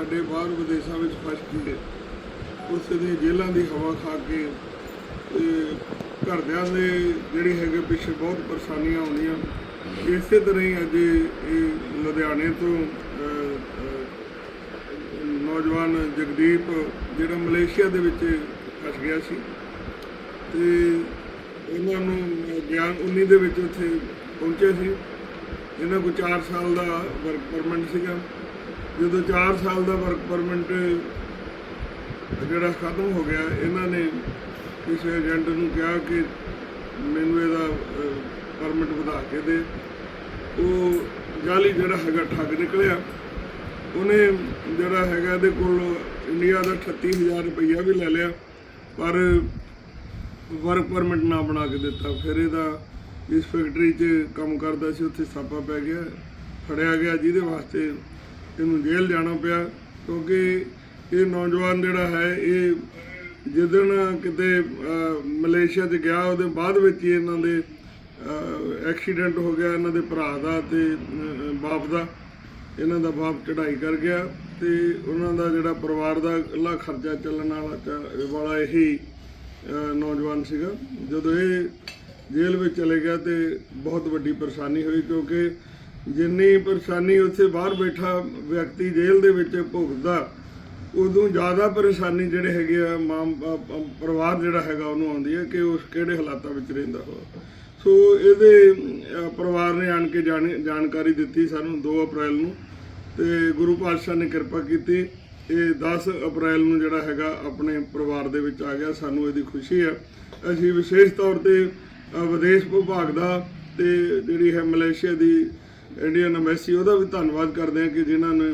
ਸਾਡੇ ਬਾਹਰ ਵਿਦੇਸ਼ਾਂ ਵਿੱਚ ਫਸ ਕੇ ਉਸ ਦੀ ਜੇਲ੍ਹਾਂ ਦੀ ਹਵਾ ਖਾ ਕੇ ਤੇ ਘਰਦਿਆਂ ਦੇ ਜਿਹੜੇ ਹੈਗੇ ਪਿੱਛੇ ਬਹੁਤ ਪਰੇਸ਼ਾਨੀਆਂ ਆਉਂਦੀਆਂ। ਇਸੇ ਤਰ੍ਹਾਂ ਹੀ ਅੱਜ ਇਹ ਲੁਧਿਆਣੇ ਤੋਂ ਨੌਜਵਾਨ ਜਗਦੀਪ ਜਿਹੜਾ ਮਲੇਸ਼ੀਆ ਦੇ ਵਿੱਚ ਫਸ ਗਿਆ ਸੀ ਤੇ ਇਹਨਾਂ ਨੂੰ ਗਿਆਨ 19 ਦੇ ਵਿੱਚ ਉੱਥੇ ਪਹੁੰਚੇ ਸੀ। ਇਹਨਾਂ ਕੋਲ 4 ਸਾਲ ਦਾ ਵਰਕ ਪਰਮਿਟ ਸੀਗਾ। ਜਦੋਂ 4 ਸਾਲ ਦਾ ਵਰਕ ਪਰਮਿਟ ਜਿਹੜਾ ਖਤਮ ਹੋ ਗਿਆ, ਇਹਨਾਂ ਨੇ ਕਿਸੇ ਏਜੰਟ ਨੂੰ ਕਿਹਾ ਕਿ ਮੈਨੂੰ ਇਹਦਾ ਪਰਮਿਟ ਵਧਾ ਕੇ ਦੇ। ਉਹ ਜਾਲੀ ਜਿਹੜਾ ਹੈਗਾ ਠੱਗ ਨਿਕਲਿਆ। ਉਹਨੇ ਜਿਹੜਾ ਹੈਗਾ ਇਹਦੇ ਕੋਲ ਇੰਡੀਆ ਦਾ 38000 ਰੁਪਈਆ ਵੀ ਲੈ ਲਿਆ, ਪਰ ਵਰਕ ਪਰਮਿਟ ਨਾ ਬਣਾ ਕੇ ਦਿੱਤਾ। ਫਿਰ ਇਹਦਾ ਇਸ ਫੈਕਟਰੀ 'ਚ ਕੰਮ ਕਰਦਾ ਸੀ, ਉੱਥੇ ਸਾਪਾ ਪੈ ਗਿਆ, ਫੜਿਆ ਗਿਆ ਜਿਹਦੇ ਵਾਸਤੇ ਇਹਨੂੰ ਜੇਲ੍ਹ ਜਾਣਾ ਪਿਆ, ਕਿਉਂਕਿ ਇਹ ਨੌਜਵਾਨ ਜਿਹੜਾ ਹੈ, ਇਹ ਜਿੱਦਣ ਕਿਤੇ ਮਲੇਸ਼ੀਆ 'ਚ ਗਿਆ, ਉਹਦੇ ਬਾਅਦ ਵਿੱਚ ਹੀ ਇਹਨਾਂ ਦੇ ਐਕਸੀਡੈਂਟ ਹੋ ਗਿਆ, ਇਹਨਾਂ ਦੇ ਭਰਾ ਦਾ ਤੇ ਬਾਪ ਦਾ। ਇਹਨਾਂ ਦਾ ਬਾਪ ਚੜ੍ਹਾਈ ਕਰ ਗਿਆ ਤੇ ਉਹਨਾਂ ਦਾ ਜਿਹੜਾ ਪਰਿਵਾਰ ਦਾ ਇਕੱਲਾ ਖਰਚਾ ਚੱਲਣ ਵਾਲਾ ਵਾਲਾ ਇਹੀ ਨੌਜਵਾਨ ਸੀਗਾ। ਜਦੋਂ ਇਹ ਜੇਲ੍ਹ ਵਿੱਚ ਚਲੇ ਗਿਆ ਤੇ ਬਹੁਤ ਵੱਡੀ ਪਰੇਸ਼ਾਨੀ ਹੋਈ, ਕਿਉਂਕਿ ਜਿੰਨੀ ਪਰੇਸ਼ਾਨੀ ਉੱਥੇ ਬਾਹਰ ਬੈਠਾ ਵਿਅਕਤੀ ਜੇਲ੍ਹ ਦੇ ਵਿੱਚ ਭੁਗਤਦਾ, ਉਦੋਂ ਜ਼ਿਆਦਾ ਪਰੇਸ਼ਾਨੀ ਜਿਹੜੇ ਹੈਗੇ ਆ, ਮਾਂ ਪਰਿਵਾਰ ਜਿਹੜਾ ਹੈਗਾ ਉਹਨੂੰ ਆਉਂਦੀ ਹੈ ਕਿ ਉਸ ਕਿਹੜੇ ਹਾਲਾਤਾਂ ਵਿੱਚ ਰਹਿੰਦਾ ਹੋ ਸੋ ਇਹਦੇ ਪਰਿਵਾਰ ਨੇ ਆਣ ਕੇ ਜਾਣ- ਜਾਣਕਾਰੀ ਦਿੱਤੀ ਸਾਨੂੰ 2 ਅਪ੍ਰੈਲ ਨੂੰ ਤੇ ਗੁਰੂ ਪਾਤਸ਼ਾਹ ਨੇ ਕਿਰਪਾ ਕੀਤੀ। ਇਹ 10 ਅਪ੍ਰੈਲ ਨੂੰ ਜਿਹੜਾ ਹੈਗਾ ਆਪਣੇ ਪਰਿਵਾਰ ਦੇ ਵਿੱਚ ਆ ਗਿਆ, ਸਾਨੂੰ ਇਹਦੀ ਖੁਸ਼ੀ ਹੈ। ਅਸੀਂ ਵਿਸ਼ੇਸ਼ ਤੌਰ ਤੇ ਵਿਦੇਸ਼ ਵਿਭਾਗ ਦਾ ਤੇ ਜਿਹੜੀ ਹੈ ਮਲੇਸ਼ੀਆ ਦੀ ਇੰਡੀਅਨ ਐਮਬੈਸੀ ਉਹਦਾ ਵੀ ਧੰਨਵਾਦ ਕਰਦੇ ਹਾਂ ਕਿ ਜਿਨ੍ਹਾਂ ਨੇ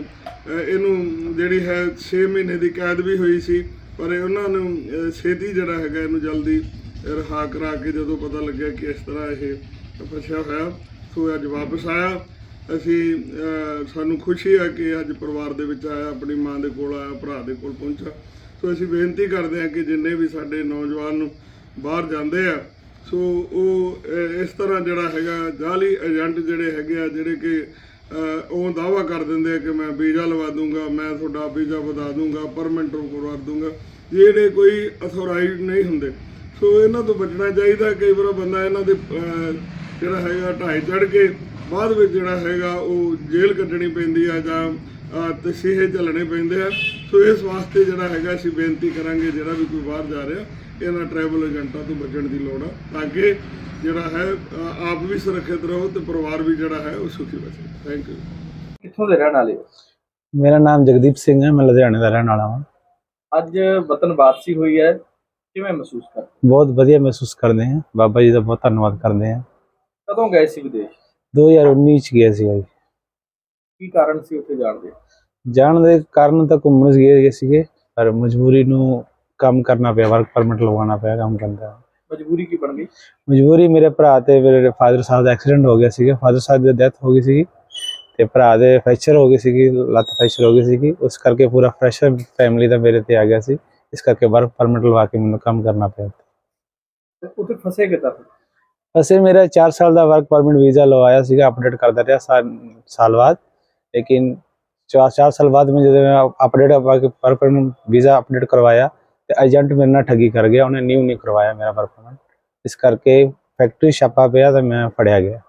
ਇਹਨੂੰ ਜਿਹੜੀ ਹੈ 6 ਮਹੀਨੇ ਦੀ ਕੈਦ ਵੀ ਹੋਈ ਸੀ, ਪਰ ਇਹ ਉਹਨਾਂ ਨੂੰ ਛੇਤੀ ਜਿਹੜਾ ਹੈਗਾ ਇਹਨੂੰ ਜਲਦੀ ਰਿਹਾ ਕਰਾ ਕੇ ਜਦੋਂ ਪਤਾ ਲੱਗਿਆ ਕਿ ਇਸ ਤਰ੍ਹਾਂ ਇਹ ਫਸਿਆ ਹੋਇਆ, ਸੋ ਅੱਜ ਵਾਪਸ ਆਇਆ। ਅਸੀਂ ਸਾਨੂੰ ਖੁਸ਼ੀ ਹੈ ਕਿ ਅੱਜ ਪਰਿਵਾਰ ਦੇ ਵਿੱਚ ਆਇਆ, ਆਪਣੀ ਮਾਂ ਦੇ ਕੋਲ ਆਇਆ, ਭਰਾ ਦੇ ਕੋਲ ਪਹੁੰਚਾ ਸੋ ਅਸੀਂ ਬੇਨਤੀ ਕਰਦੇ ਹਾਂ ਕਿ ਜਿੰਨੇ ਵੀ ਸਾਡੇ ਨੌਜਵਾਨ ਬਾਹਰ ਜਾਂਦੇ ਆ ਸੋ ਉਹ ਇਸ ਤਰ੍ਹਾਂ ਜਿਹੜਾ ਹੈਗਾ ਜਾਲੀ ਏਜੰਟ ਜਿਹੜੇ ਹੈਗੇ ਆ, ਜਿਹੜੇ ਕਿ ਉਹ ਦਾਵਾ ਕਰ ਦਿੰਦੇ ਆ ਕਿ ਮੈਂ ਵੀਜ਼ਾ ਲਵਾ ਦੂੰਗਾ, ਮੈਂ ਤੁਹਾਡਾ ਵੀਜ਼ਾ ਵਧਾ ਦੂੰਗਾ ਪਰਮਿਟ ਕਰਵਾ ਦੂੰਗਾ। ਜਿਹੜੇ ਕੋਈ ਅਥੋਰਾਈਜ਼ਡ ਨਹੀਂ ਹੁੰਦੇ। ਸੋ ਇਹਨਾਂ ਤੋਂ ਬਚਣਾ ਚਾਹੀਦਾ, ਕਈ ਵਾਰ ਬੰਦਾ ਇਹਨਾਂ ਦੇ ਜਿਹੜਾ ਹੈਗਾ, ਢਾਈ ਚੜ ਕੇ ਬਾਅਦ ਵਿੱਚ ਜਿਹੜਾ ਹੈਗਾ, ਉਹ ਜੇਲ੍ਹ ਕੱਢਣੀ ਪੈਂਦੀ ਆ ਜਾਂ ਤਸੀਹੇ ਚੱਲਣੇ ਪੈਂਦੇ ਆ। ਸੋ ਇਸ ਵਾਸਤੇ ਜਿਹੜਾ ਹੈਗਾ, ਅਸੀਂ ਬੇਨਤੀ ਕਰਾਂਗੇ, ਜਿਹੜਾ ਵੀ ਕੋਈ ਬਾਹਰ ਜਾ ਰਿਹਾ ਇਹਨਾਂ ਟਰੈਵਲ ਏਜੰਟਾਂ ਤੋਂ ਬਚਣ ਦੀ ਲੋੜ ਆ ਤਾਂ ਕਿ ਜਿਹੜਾ ਹੈ ਆਪ ਵੀ ਸੁਰੱਖਿਅਤ ਰਹੋ ਤੇ ਪਰਿਵਾਰ ਵੀ ਜਿਹੜਾ ਹੈ ਉਹ ਸੁਖੀ ਬਚੇ। ਥੈਂਕ ਯੂ ਕਿੱਥੋਂ ਦੇ ਰਹਿਣ ਵਾਲੇ ਹੋ? ਮੇਰਾ ਨਾਮ ਜਗਦੀਪ ਸਿੰਘ ਹੈ ਮੈਂ ਲੁਧਿਆਣੇ ਦਾ ਰਹਿਣ ਵਾਲਾ ਹਾਂ। ਅੱਜ ਵਤਨ ਵਾਪਸੀ ਹੋਈ ਹੈ ਕਿਵੇਂ ਮਹਿਸੂਸ ਕਰ ਬਹੁਤ ਵਧੀਆ ਮਹਿਸੂਸ ਕਰਦੇ ਹਾਂ। ਬਾਬਾ ਜੀ ਦਾ ਬਹੁਤ ਧੰਨਵਾਦ ਕਰਦੇ ਹਾਂ। ਕਦੋਂ ਗਏ ਸੀ ਵਿਦੇਸ਼? 2019 ਚ ਗਿਆ ਸੀਗਾ ਜੀ ਕੀ ਕਾਰਨ ਸੀ ਉੱਥੇ ਜਾਣ ਦੇ? ਜਾਣ ਦੇ ਕਾਰਨ ਤਾਂ ਘੁੰਮਣ ਗਏ ਸੀਗੇ ਪਰ ਮਜਬੂਰੀ ਨੂੰ ਕੰਮ ਕਰਨਾ ਪਿਆ ਵਰਕ ਪਰਮਿਟ ਲਗਵਾਉਣਾ ਪਿਆ ਕੰਮ ਕਰਦਾ। ਮਜਬੂਰੀ ਕੀ ਬਣ ਗਈ? ਮਜਬੂਰੀ ਮੇਰੇ ਭਰਾ ਤੇ ਮੇਰੇ ਫਾਦਰ ਸਾਹਿਬ ਦਾ ਐਕਸੀਡੈਂਟ ਹੋ ਗਿਆ ਸੀਗਾ। ਫਾਦਰ ਸਾਹਿਬ ਦੀ ਡੈਥ ਹੋ ਗਈ ਸੀਗੀ ਤੇ ਭਰਾ ਦੇ ਫ੍ਰੈਕਚਰ ਹੋ ਗਈ ਸੀਗੀ ਲੱਤ ਫ੍ਰੈਕਚਰ ਹੋ ਗਈ ਸੀਗੀ। ਉਸ ਕਰਕੇ ਪੂਰਾ ਪ੍ਰੈਸ਼ਰ ਫੈਮਿਲੀ ਦਾ ਮੇਰੇ ਤੇ ਆ ਗਿਆ ਸੀ। ਇਸ ਕਰਕੇ ਵਰਕ ਪਰਮਿਟ ਲਵਾ ਕੇ ਮੈਨੂੰ ਕੰਮ ਕਰਨਾ ਪਿਆ। ਉੱਥੇ ਫਸੇ ਕਿੱਦਾਂ ਫਿਰ? ਅਸੀਂ ਮੇਰਾ 4 ਸਾਲ ਦਾ ਵਰਕ ਪਰਮਿਟ ਵੀਜ਼ਾ ਲਵਾਇਆ ਸੀਗਾ ਅਪਡੇਟ ਕਰਦਾ ਰਿਹਾ ਸਾਲ ਬਾਅਦ। ਲੇਕਿਨ 4 4 ਸਾਲ ਬਾਅਦ ਮੈਂ ਜਦੋਂ update work permit visa update ਕਰਵਾਇਆ ਤੇ ਏਜੰਟ ਮੇਰੇ ਨਾਲ ਠੱਗੀ ਕਰ ਗਿਆ ਉਹਨੇ ਨਿਊ ਨਹੀਂ ਕਰਵਾਇਆ ਮੇਰਾ ਪਰਮਿਟ ਇਸ ਕਰਕੇ ਫੈਕਟਰੀ ਛਾਪਾ ਪਿਆ ਤੇ ਮੈਂ ਫੜਿਆ ਗਿਆ।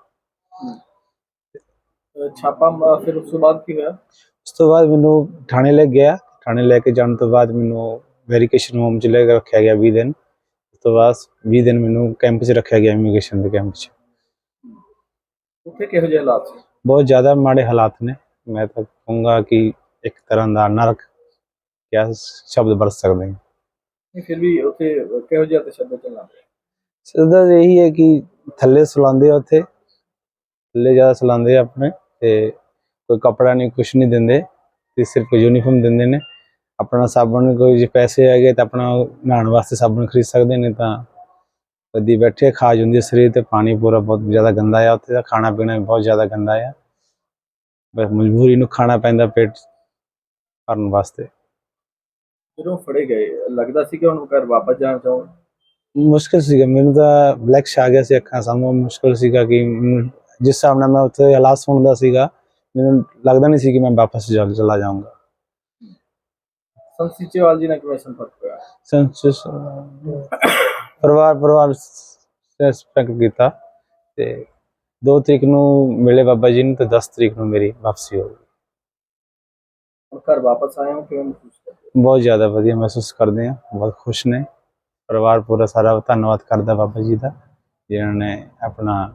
ਛਾਪਾ ਮ- ਫਿਰ ਉਸ ਤੋਂ ਬਾਅਦ ਕੀ ਹੋਇਆ? ਉਸ ਤੋਂ ਬਾਅਦ ਮੈਨੂੰ ਥਾਣੇ ਲੈ ਗਿਆ। ਥਾਣੇ ਲੈ ਕੇ ਜਾਣ ਤੋਂ ਬਾਅਦ ਮੈਨੂੰ ਵੈਰੀਫਿਕੇਸ਼ਨ ਹੋਮ ਚ ਲੈ ਕੇ ਰੱਖਿਆ ਗਿਆ 20 ਦਿਨ। ਉਸ ਤੋਂ ਬਾਅਦ 20 ਦਿਨ ਮੈਨੂੰ ਕੈਂਪ 'ਚ ਰੱਖਿਆ ਗਿਆ ਇਮੀਗ੍ਰੇਸ਼ਨ ਦੇ ਕੈਂਪ 'ਚ। ਉੱਥੇ ਕਿਹੋ ਜਿਹੇ ਹਾਲਾਤ ਸੀ? ਬਹੁਤ ਜ਼ਿਆਦਾ ਮਾੜੇ ਹਾਲਾਤ ਨੇ। ਮੈਂ ਤਾਂ ਕਹੂੰਗਾ ਕਿ ਇੱਕ ਤਰ੍ਹਾਂ ਦਾ ਨਰਕ ਕਿਆ ਸ਼ਬਦ ਵਰਤ ਸਕਦੇ ਹਾਂ। ਨਹੀਂ, ਫਿਰ ਵੀ ਉੱਥੇ ਕਿਹੋ ਜਿਹਾ ਤਸ਼ੱਦਦ ਚੱਲਣਾ ਸਿੱਧਾ ਇਹੀ ਹੈ ਕਿ ਥੱਲੇ ਸੁਲਾਉਂਦੇ ਆ ਉੱਥੇ। ਥੱਲੇ ਜ਼ਿਆਦਾ ਸੁਲਾਉਂਦੇ ਆ ਆਪਣੇ ਤੇ ਕੋਈ ਕਪੜਾ ਨਹੀਂ ਕੁਛ ਨਹੀਂ ਦਿੰਦੇ ਤੇ ਸਿਰਫ ਯੂਨੀਫਾਰਮ ਦਿੰਦੇ ਨੇ। ਆਪਣਾ ਸਾਬਣ ਕੋਈ ਜੇ ਪੈਸੇ ਹੈਗੇ ਤਾਂ ਆਪਣਾ ਨਹਾਉਣ ਵਾਸਤੇ ਸਾਬਣ ਖਰੀਦ ਸਕਦੇ ਨੇ ਤਾਂ ਕਦੀ ਬੈਠੇ ਖਾਜ ਹੁੰਦੀ ਹੈ ਸਰੀਰ ਤੇ ਪਾਣੀ ਪੂਰਾ ਬਹੁਤ ਜ਼ਿਆਦਾ ਗੰਦਾ ਆ ਉੱਥੇ ਦਾ ਖਾਣਾ ਪੀਣਾ ਵੀ ਬਹੁਤ ਜ਼ਿਆਦਾ ਗੰਦਾ ਆ। ਬਸ ਮਜਬੂਰੀ ਨੂੰ ਖਾਣਾ ਪੈਂਦਾ ਪੇਟ ਭਰਨ ਵਾਸਤੇ। ਜਦੋਂ ਫੜੇ ਗਏ ਲੱਗਦਾ ਸੀ ਕਿ ਹੁਣ ਘਰ ਵਾਪਸ ਜਾਣਾ ਚਾਹੋਗੇ? ਮੁਸ਼ਕਿਲ ਸੀਗਾ। ਮੈਨੂੰ ਤਾਂ ਬਲੈਕ ਆ ਗਿਆ ਸੀ ਅੱਖਾਂ ਸਾਹਮਣੇ। ਮੁਸ਼ਕਿਲ ਸੀਗਾ ਕਿ ਜਿਸ ਹਿਸਾਬ ਨਾਲ ਮੈਂ ਉੱਥੇ ਹਾਲਾਤ ਸੁਣਦਾ ਸੀਗਾ ਮੈਨੂੰ ਲੱਗਦਾ ਨਹੀਂ ਸੀ ਕਿ ਮੈਂ ਵਾਪਸ ਜਾ ਚਲਾ ਜਾਊਂਗਾ। ਸੰਤ ਸੀਚੇਵਾਲ ਜੀ ਨਾਲ ਕਿਵੇਂ ਸੰਪਰਕ ਹੋਇਆ? ਸੰਸਸ ਪਰਿਵਾਰ ਪਰਿਵਾਰ ਸਪੈਕਟ ਕੀਤਾ ਤੇ 2 ਤਰੀਕ ਨੂੰ ਮਿਲੇ ਬਾਬਾ ਜੀ ਨੂੰ ਤੇ 10 ਤਰੀਕ ਨੂੰ ਮੇਰੀ ਵਾਪਸੀ ਹੋ ਗਈ। ਘਰ ਵਾਪਸ ਆਏ ਹੋ ਕਿਵੇਂ ਮਹਿਸੂਸ ਕਰਦੇ? ਬਹੁਤ ਜ਼ਿਆਦਾ ਵਧੀਆ ਮਹਿਸੂਸ ਕਰਦੇ ਹਾਂ ਬਹੁਤ ਖੁਸ਼ ਨੇ। ਪਰਿਵਾਰ ਪੂਰਾ ਸਾਰਾ ਧੰਨਵਾਦ ਕਰਦਾ ਬਾਬਾ ਜੀ ਦਾ ਜਿਨ੍ਹਾਂ ਨੇ ਆਪਣਾ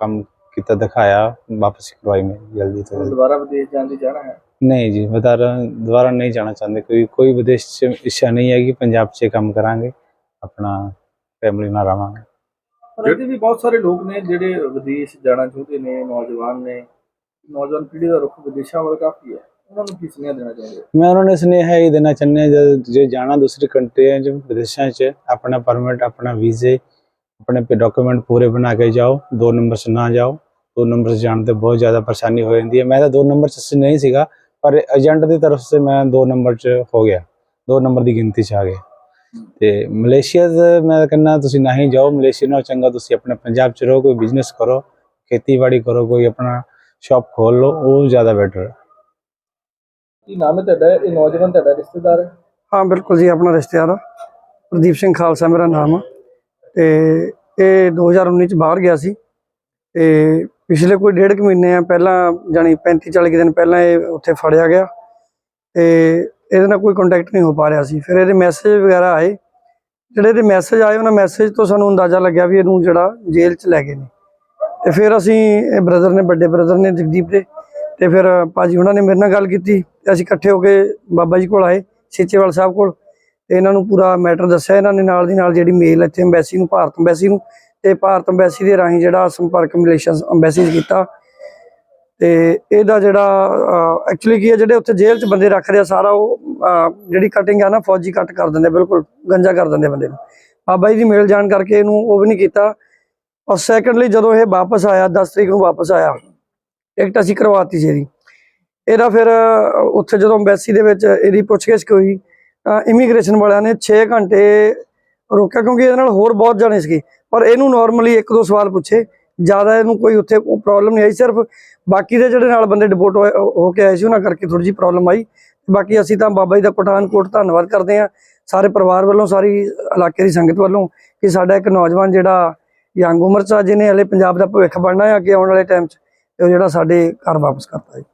ਕੰਮ ਕੀਤਾ ਦਿਖਾਇਆ ਵਾਪਸ ਕਰਵਾਈ ਮੇਰੀ ਜਲਦੀ ਤੋਂ ਜਲਦੀ। ਦੁਬਾਰਾ ਵਿਦੇਸ਼ ਜਾਣ ਦੀ ਚਾਹਨਾ ਹੈ? ਨਹੀਂ ਜੀ ਦੁਬਾਰਾ ਦੁਬਾਰਾ ਨਹੀਂ ਜਾਣਾ ਚਾਹੁੰਦੇ ਕੋਈ ਕੋਈ ਵਿਦੇਸ਼ 'ਚ ਇੱਛਾ ਨਹੀਂ ਹੈ ਕਿ ਪੰਜਾਬ 'ਚ ਕੰਮ ਕਰਾਂਗੇ ਆਪਣਾ ਫੈਮਿਲੀ ਨਾਲ ਰਵਾਂਗੇ। ਪਰ ਅਜੇ ਵੀ ਬਹੁਤ ਸਾਰੇ ਲੋਕ ਨੇ ਜਿਹੜੇ ਵਿਦੇਸ਼ ਜਾਣਾ ਚਾਹੁੰਦੇ ਨੇ ਨੌਜਵਾਨ ਨੇ। ਨੌਜਵਾਨ ਪੀੜ੍ਹੀ ਦਾ ਰੁਖ ਵਿਦੇਸ਼ਾਂ ਵੱਲ ਕਾਫੀ ਹੈ। ਉਹਨਾਂ ਨੂੰ ਕੀ ਸੁਨੇਹਾ ਦੇਣਾ ਚਾਹੁੰਦੇ? ਹੋ ਮੈਂ ਉਹਨਾਂ ਨੂੰ ਸੁਨੇਹਾ ਹੀ ਦੇਣਾ ਚਾਹੁੰਦਾ ਜਦ ਜੇ ਜਾਣਾ ਦੂਸਰੀ ਕੰਟਰੀਆਂ 'ਚ ਵਿਦੇਸ਼ਾਂ 'ਚ, ਆਪਣਾ ਪਰਮਿਟ ਆਪਣਾ ਵੀਜ਼ੇ ਆਪਣੇ ਡਾਕੂਮੈਂਟ ਪੂਰੇ ਬਣਾ ਕੇ ਜਾਓ, ਦੋ ਨੰਬਰ 'ਚ ਨਾ ਜਾਓ, ਦੋ ਨੰਬਰ 'ਚ ਜਾਣ ਤੇ ਬਹੁਤ ਜ਼ਿਆਦਾ ਪਰੇਸ਼ਾਨੀ ਹੋ ਜਾਂਦੀ ਹੈ। ਮੈਂ ਤਾਂ ਦੋ ਨੰਬਰ 'ਚ ਨਹੀਂ ਸੀਗਾ, ਪਰ ਏਜੰਟ ਦੀ ਤਰਫ ਸੇ ਮੈਂ ਦੋ ਨੰਬਰ 'ਚ ਹੋ ਗਿਆ, ਦੋ ਨੰਬਰ ਦੀ ਗਿਣਤੀ 'ਚ ਆ ਗਿਆ। ਤੇ ਮਲੇਸ਼ੀਆ ਦਾ ਮੈਂ ਕਹਿੰਦਾ, ਤੁਸੀਂ ਨਾ ਹੀ ਜਾਓ, ਮਲੇਸ਼ੀਆ ਨਾਲ ਚੰਗਾ ਤੁਸੀਂ ਆਪਣੇ ਪੰਜਾਬ 'ਚ ਰਹੋ, ਕੋਈ ਬਿਜ਼ਨਸ ਕਰੋ, ਖੇਤੀਬਾੜੀ ਕਰੋ, ਕੋਈ ਆਪਣਾ ਸ਼ਾਪ ਖੋਲ ਲਓ, ਉਹ ਜ਼ਿਆਦਾ ਬੈਟਰ ਹੈ। ਕੀ ਨਾਮ ਹੈ ਤੁਹਾਡਾ? ਇਹ ਨੌਜਵਾਨ ਤੁਹਾਡਾ ਰਿਸ਼ਤੇਦਾਰ ਹੈ? ਹਾਂ, ਬਿਲਕੁਲ ਜੀ, ਆਪਣਾ ਰਿਸ਼ਤੇਦਾਰ ਆ। ਪ੍ਰਦੀਪ ਸਿੰਘ ਖਾਲਸਾ ਮੇਰਾ ਨਾਮ ਆ। ਤੇ ਇਹ 2019 ਚ ਬਾਹਰ ਗਿਆ ਸੀ। ਤੇ ਪਿਛਲੇ ਕੋਈ ਡੇਢ ਕੁ ਮਹੀਨੇ ਆ, ਪਹਿਲਾਂ ਜਾਨੀ 35 40 ਕੁ ਦਿਨ ਪਹਿਲਾਂ ਇਹ ਉੱਥੇ ਫੜਿਆ ਗਿਆ। ਤੇ ਇਹਦੇ ਨਾਲ ਕੋਈ ਕੰਟੈਕਟ ਨਹੀਂ ਹੋ ਪਾ ਰਿਹਾ ਸੀ। ਫਿਰ ਇਹਦੇ ਮੈਸੇਜ ਵਗੈਰਾ ਆਏ। ਜਿਹੜੇ ਇਹਦੇ ਮੈਸੇਜ ਆਏ, ਉਹਨਾਂ ਮੈਸੇਜ ਤੋਂ ਸਾਨੂੰ ਅੰਦਾਜ਼ਾ ਲੱਗਿਆ ਵੀ ਇਹਨੂੰ ਜਿਹੜਾ ਜੇਲ੍ਹ ਚ ਲੈ ਗਏ ਨੇ। ਤੇ ਫਿਰ ਅਸੀਂ ਇਹ ਬ੍ਰਦਰ ਨੇ, ਵੱਡੇ ਬ੍ਰਦਰ ਨੇ, ਜਗਦੀਪ ਦੇ ਤੇ ਫਿਰ ਭਾਜੀ ਉਹਨਾਂ ਨੇ ਮੇਰੇ ਨਾਲ ਗੱਲ ਕੀਤੀ ਤੇ ਅਸੀਂ ਇਕੱਠੇ ਹੋ ਕੇ ਬਾਬਾ ਜੀ ਕੋਲ ਆਏ, ਸੀਚੇਵਾਲ ਸਾਹਿਬ ਕੋਲ। ਤੇ ਇਹਨਾਂ ਨੂੰ ਪੂਰਾ ਮੈਟਰ ਦੱਸਿਆ ਇਹਨਾਂ ਨੇ ਨਾਲ ਦੀ ਨਾਲ ਜਿਹੜੀ ਮੇਲ ਇੱਥੇ ਐਮਬੈਸੀ ਨੂੰ, ਭਾਰਤ ਐਮਬੈਸੀ ਨੂੰ ਤੇ ਭਾਰਤ ਐਮਬੈਸੀ ਦੇ ਰਾਹੀਂ ਜਿਹੜਾ ਸੰਪਰਕ ਮਲੇਸ਼ੀਆ ਐਮਬੈਸੀ 'ਚ ਕੀਤਾ। ਤੇ ਇਹਦਾ ਜਿਹੜਾ ਐਕਚੁਅਲੀ ਕੀ ਹੈ, ਜਿਹੜੇ ਉੱਥੇ ਜੇਲ੍ਹ 'ਚ ਬੰਦੇ ਰੱਖਦੇ ਆ ਸਾਰਾ ਉਹ ਜਿਹੜੀ ਕਟਿੰਗ ਆ ਨਾ, ਫੌਜੀ ਕੱਟ ਕਰ ਦਿੰਦੇ, ਬਿਲਕੁਲ ਗੰਜਾ ਕਰ ਦਿੰਦੇ ਬੰਦੇ ਨੂੰ। ਬਾਬਾ ਜੀ ਦੀ ਮੇਲ ਜਾਣ ਕਰਕੇ ਇਹਨੂੰ ਉਹ ਵੀ ਨਹੀਂ ਕੀਤਾ। ਔਰ ਸੈਕੰਡਲੀ ਜਦੋਂ ਇਹ ਵਾਪਸ ਆਇਆ 10 ਤਰੀਕ ਨੂੰ ਵਾਪਸ ਆਇਆ ਟਿਕਟ ਅਸੀਂ ਕਰਵਾਤੀ ਸੀ ਇਹਦੀ। ਇਹਦਾ ਫਿਰ ਉੱਥੇ ਜਦੋਂ ਐਮਬੈਸੀ ਦੇ ਵਿੱਚ ਇਹਦੀ ਪੁੱਛਗਿੱਛ ਹੋਈ ਤਾਂ ਇਮੀਗ੍ਰੇਸ਼ਨ ਵਾਲਿਆਂ ਨੇ 6 ਘੰਟੇ ਰੋਕਿਆ ਕਿਉਂਕਿ ਇਹਦੇ ਨਾਲ ਹੋਰ ਬਹੁਤ ਜਾਣੇ ਸੀਗੇ। ਪਰ ਇਹਨੂੰ ਨਾਰਮਲੀ ਇੱਕ ਦੋ ਸਵਾਲ ਪੁੱਛੇ। ਜ਼ਿਆਦਾ ਇਹਨੂੰ ਕੋਈ ਉੱਥੇ ਪ੍ਰੋਬਲਮ ਨਹੀਂ ਆਈ, ਸਿਰਫ ਬਾਕੀ ਦੇ ਜਿਹੜੇ ਨਾਲ ਬੰਦੇ ਡਿਪੋਰਟ ਹੋ ਕੇ ਆਏ ਸੀ, ਉਹਨਾਂ ਕਰਕੇ ਥੋੜੀ ਜਿਹੀ ਪ੍ਰੋਬਲਮ ਆਈ। ਬਾਕੀ ਅਸੀਂ ਤਾਂ ਬਾਬਾ ਜੀ ਦਾ ਪਠਾਨਕੋਟ ਧੰਨਵਾਦ ਕਰਦੇ ਹਾਂ। ਸਾਰੇ ਪਰਿਵਾਰ ਵੱਲੋਂ, ਸਾਰੀ ਇਲਾਕੇ ਦੀ ਸੰਗਤ ਵੱਲੋਂ ਕਿ ਸਾਡਾ ਇੱਕ ਨੌਜਵਾਨ ਜਿਹੜਾ ਯੰਗ ਉਮਰ ਚ ਜਿਹਨੇ ਹਲੇ ਪੰਜਾਬ ਦਾ ਭਵਿੱਖ ਬਣਨਾ ਹੈ ਅੱਗੇ ਆਉਣ ਵਾਲੇ ਟਾਈਮ 'ਚ ਤੇ ਉਹ ਜਿਹੜਾ ਸਾਡੇ ਘਰ ਵਾਪਸ ਕਰਤਾ ਜੀ।